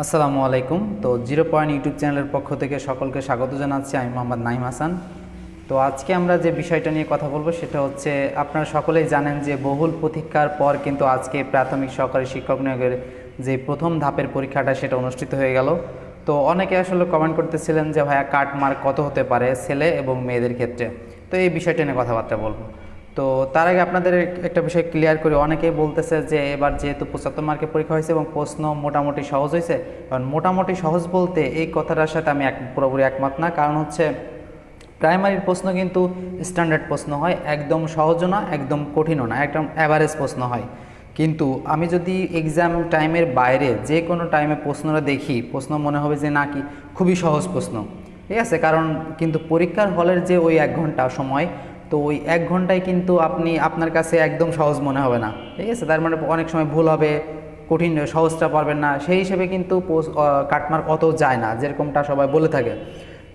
আসসালামু আলাইকুম। তো জিরো পয়েন্ট ইউটিউব চ্যানেলের পক্ষ থেকে সকলকে স্বাগত জানাচ্ছি। আমি মোহাম্মদ নাইম হাসান। তো আজকে আমরা যে বিষয়টা নিয়ে কথা বলব সেটা হচ্ছে, আপনারা সকলেই জানেন যে বহুল প্রতীক্ষার পর কিন্তু আজকে প্রাথমিক সহকারী শিক্ষক নিয়োগের যে প্রথম ধাপের পরীক্ষাটা সেটা অনুষ্ঠিত হয়ে গেল। তো অনেকে আসলে কমেন্ট করতেছিলেন যে, ভাইয়া, কাট মার্ক কত হতে পারে ছেলে এবং মেয়েদের ক্ষেত্রে? তো এই বিষয়টা নিয়ে কথাবার্তা বলব। তো তার আগে আপনাদের একটা বিষয় ক্লিয়ার করি। অনেকেই বলতেছে যে এবার যেহেতু পঁচাত্তর মার্কের পরীক্ষা হয়েছে এবং প্রশ্ন মোটামুটি সহজ হয়েছে, কারণ মোটামুটি সহজ বলতে এই কথাটার সাথে আমি এক পুরোপুরি একমত না। কারণ হচ্ছে প্রাইমারির প্রশ্ন কিন্তু স্ট্যান্ডার্ড প্রশ্ন হয়, একদম সহজও না, একদম কঠিনও না, একদম অ্যাভারেজ প্রশ্ন হয়। কিন্তু আমি যদি এক্সাম টাইমের বাইরে যে কোনো টাইমে প্রশ্নটা দেখি, প্রশ্ন মনে হবে যে নাকি খুবই সহজ প্রশ্ন। ঠিক আছে? কারণ কিন্তু পরীক্ষার হলের যে ওই এক ঘণ্টা সময় তো ওই এক ঘন্টায় কিন্তু আপনি আপনার কাছে একদম সহজ মনে হবে না। ঠিক আছে? তার মানে অনেক সময় ভুল হবে, কঠিন, সহজটা পারবেন না। সেই হিসেবে কিন্তু কাটমার্ক অত যায় না, যেরকমটা সবাই বলে থাকে।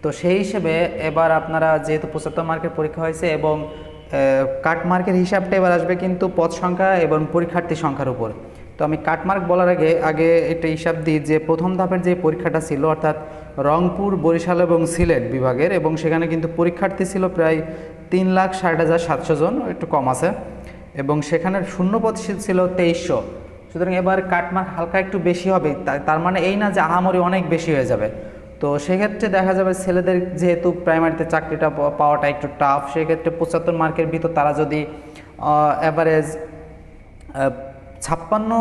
তো সেই হিসেবে এবার আপনারা যেহেতু পঁচাত্তর মার্কের পরীক্ষা হয়েছে এবং কাটমার্কের হিসাবটা এবার আসবে কিন্তু পদ সংখ্যা এবং পরীক্ষার্থী সংখ্যার উপর। তো আমি কাটমার্ক বলার আগে আগে একটা হিসাব দিই যে প্রথম ধাপের যে পরীক্ষাটা ছিল, অর্থাৎ রংপুর, বরিশাল এবং সিলেট বিভাগের, এবং সেখানে কিন্তু পরীক্ষার্থী ছিল প্রায় তিন লাখ ষাট হাজার সাতশো জন, একটু কম আছে। এবং সেখানের শূন্যপদ ছিল তেইশশো। সুতরাং এবার কাটমার্ক হালকা একটু বেশি হবে তার মানে এই না যে আহামরি অনেক বেশি হয়ে যাবে। তো সেক্ষেত্রে দেখা যাবে ছেলেদের যেহেতু প্রাইমারিতে চাকরিটা পাওয়াটা একটু টাফ সেক্ষেত্রে পঁচাত্তর মার্কের ভিতর তারা যদি অ্যাভারেজ ছাপ্পান্ন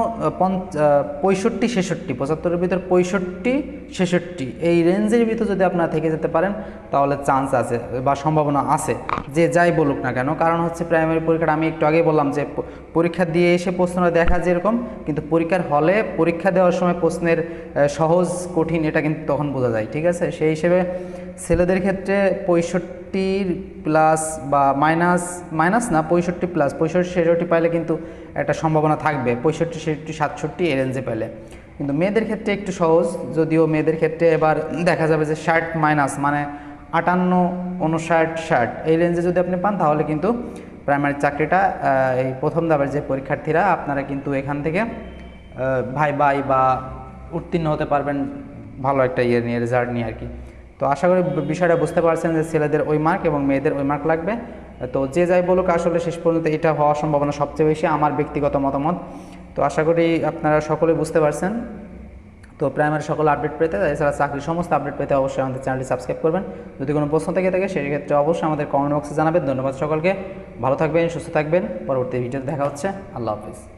পঁয়ষট্টি, ছেষট্টি, পঁচাত্তরের ভিতর পঁয়ষট্টি, ছেষট্টি, এই রেঞ্জের ভিতর যদি আপনারা থেকে যেতে পারেন, তাহলে চান্স আছে বা সম্ভাবনা আছে, যে যাই বলুক না কেন। কারণ হচ্ছে প্রাইমারি পরীক্ষাটা আমি একটু আগেই বললাম যে পরীক্ষা দিয়ে এসে প্রশ্নটা দেখা যেরকম, কিন্তু পরীক্ষার হলে পরীক্ষা দেওয়ার সময় প্রশ্নের সহজ, কঠিন এটা কিন্তু তখন বোঝা যায়, ঠিক আছে? সেই হিসেবে ছেলেদের ক্ষেত্রে পঁয়ষট্টির প্লাস বা মাইনাস মাইনাস না, পঁয়ষট্টি প্লাস পঁয়ষট্টি ছেষট্টি পাইলে কিন্তু একটা সম্ভাবনা থাকবে। পঁয়ষট্টি ছেষট্টি সাতষট্টি এই রেঞ্জে পেলে। কিন্তু মেয়েদের ক্ষেত্রে একটু সহজ, যদিও মেয়েদের ক্ষেত্রে এবার দেখা যাবে যে ষাট মাইনাস মানে আটান্ন উনষাট ষাট এই রেঞ্জে যদি আপনি পান, তাহলে কিন্তু প্রাইমারি চাকরিটা এই প্রথম দাবের যে পরীক্ষার্থীরা, আপনারা কিন্তু এখান থেকে ভাই ভাই বা উত্তীর্ণ হতে পারবেন ভালো একটা ইয়ে নিয়ে রেজাল্ট নিয়ে আর কি। তো আশা করি বিষয়টা বুঝতে পারছেন যে ছেলেদের ওই মার্ক এবং মেয়েদের ওই মার্ক লাগবে। তো যে যাই বলুক, আসলে শেষ পর্যন্ত এটা হওয়ার সম্ভাবনা সবচেয়ে বেশি আমার ব্যক্তিগত মতামত। তো আশা করি আপনারা সকলে বুঝতে পারছেন। তো প্রাইমারি সকল আপডেট পেতে, এছাড়া চাকরির সমস্ত আপডেট পেতে অবশ্যই আমাদের চ্যানেলটি সাবস্ক্রাইব করবেন। যদি কোনো প্রশ্ন থেকে থাকে, সেই ক্ষেত্রে অবশ্যই আমাদের কমেন্ট বক্সে জানাবেন। ধন্যবাদ সকলকে। ভালো থাকবেন, সুস্থ থাকবেন। পরবর্তী ভিডিওতে দেখা হচ্ছে। আল্লাহ হাফিজ।